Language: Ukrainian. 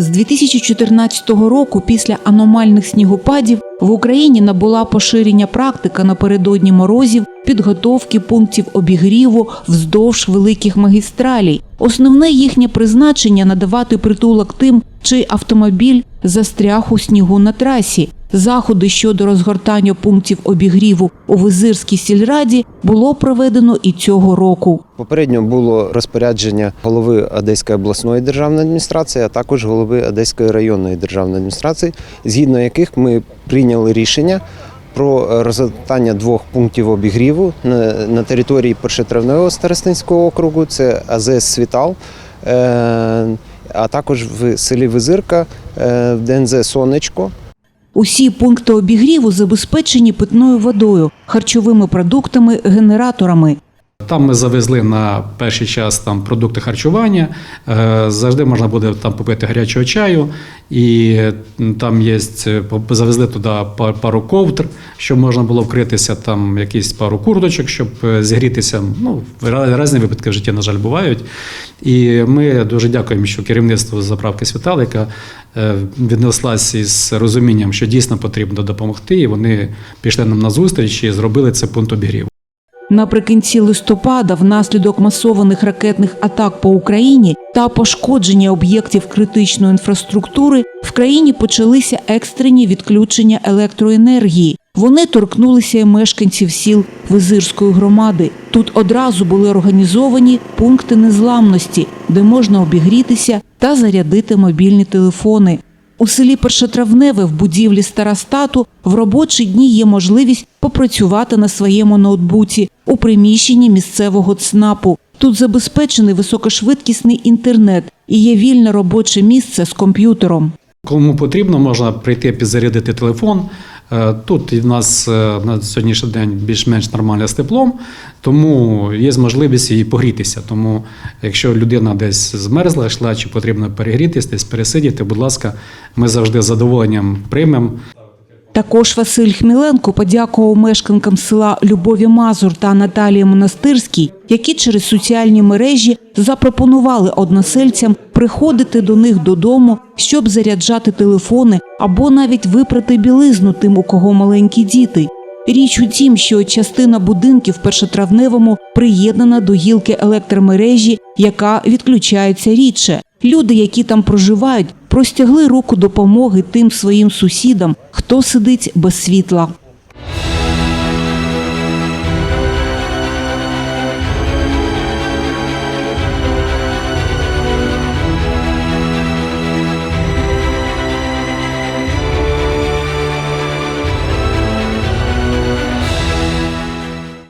З 2014 року, після аномальних снігопадів, в Україні набула поширення практика напередодні морозів підготовки пунктів обігріву вздовж великих магістралей. Основне їхнє призначення надавати притулок тим, чий автомобіль застряг у снігу на трасі. Заходи щодо розгортання пунктів обігріву у Визирській сільраді було проведено і цього року. Попередньо було розпорядження голови Одеської обласної державної адміністрації, а також голови Одеської районної державної адміністрації, згідно яких ми прийняли рішення про розгортання двох пунктів обігріву на, на території Першотравневого старостинського округу, це АЗС Світал, е, а також в селі Визирка, е, в ДНЗ Сонечко. Усі пункти обігріву забезпечені питною водою, харчовими продуктами, генераторами. Там ми завезли на перший час там продукти харчування. Е, Завжди можна буде там попити гарячого чаю. І там є завезли туди пару ковдр, щоб можна було вкритися, там якісь пару курточок, щоб е, зігрітися. Ну, різні випадки в житті, на жаль, бувають. І ми дуже дякуємо, що керівництво заправки Світал, яка е, віднеслась із розумінням, що дійсно потрібно допомогти. І вони пішли нам на зустріч і зробили це пункт обігріву. Наприкінці листопада, внаслідок масованих ракетних атак по Україні та пошкодження об'єктів критичної інфраструктури, в країні почалися екстрені відключення електроенергії. Вони торкнулися і мешканців сіл Визирської громади. Тут одразу були організовані пункти незламності, де можна обігрітися та зарядити мобільні телефони. У селі Першотравневе в будівлі старостату в робочі дні є можливість попрацювати на своєму ноутбуці у приміщенні місцевого ЦНАПу. Тут забезпечений високошвидкісний інтернет і є вільне робоче місце з комп'ютером. Кому потрібно, можна прийти підзарядити телефон. Е, Тут в нас е, на сьогоднішній день більш-менш нормально з теплом, тому є можливість і погрітися. Тому, якщо людина десь змерзла, йшла чи потрібно перегрітися, десь пересидіти, будь ласка, ми завжди з задоволенням приймемо. Також Василь Хміленко подякував мешканкам села Любові Мазур та Наталії Монастирській, які через соціальні мережі запропонували односельцям приходити до них додому, щоб заряджати телефони або навіть випрати білизну тим, у кого маленькі діти. Річ у тім, що частина будинків в першотравневому приєднана до гілки електромережі, яка відключається рідше. Люди, які там проживають, простягли руку допомоги тим своїм сусідам, хто сидить без світла.